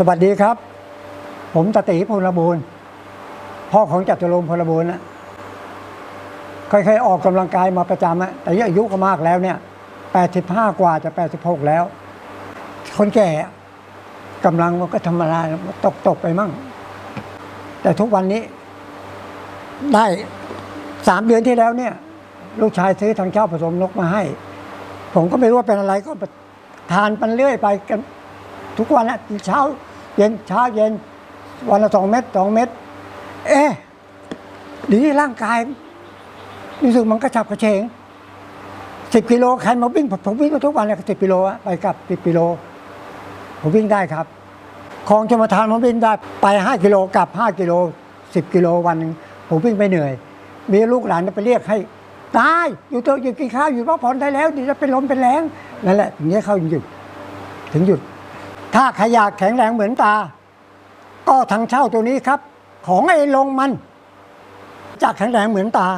สวัสดีครับ ผมตติพลบูรณ์พ่อของจัตุรงพลบูรณ์นะเคยๆออกกำลังกายมาประจำอะแต่อายุก็มากแล้วเนี่ย85กว่าจะ86แล้ว คนแก่อะกำลังมันก็ธรรมดาตกตกไปมั่ง แต่ทุกวันนี้ ได้สามเดือนที่แล้วเนี่ย ลูกชายซื้อทางเช่าผสมนกมาให้ ผมก็ไม่รู้ว่าเป็นอะไรก็ทานมันเรื่อยไปกัน ทุกวันนะเช้าเย็นเช้าเย็น วันละสองเม็ดสองเม็ดเอ๊ะดีร่างกายรู้สึกมันกระฉับกระเฉงสิบกิโลใครมาวิ่งผมวิ่งมาทุกวันเลยสิบกิโลอะไปกลับสิบกิโล ผมวิ่งได้ครับคลองชมทานผมวิ่งได้ไปห้ากิโลกลับห้ากิโลสิบกิโลวันหนึ่งผมวิ่งไม่เหนื่อย มีลูกหลานไปเรียกให้ตายอยู่เถอะอยู่กินข้าวอยู่พักผ่อนได้แล้วเดี๋ยวจะเป็นลมเป็นแรงนั่นแหละถึงจะเข้าหยุดถึงหยุด ถ้าใครอยากแข็งแรงเหมือนตา ก็ทางเช่าตัวนี้ครับ ของไอ้ลงมันจะแข็งแรงเหมือนตา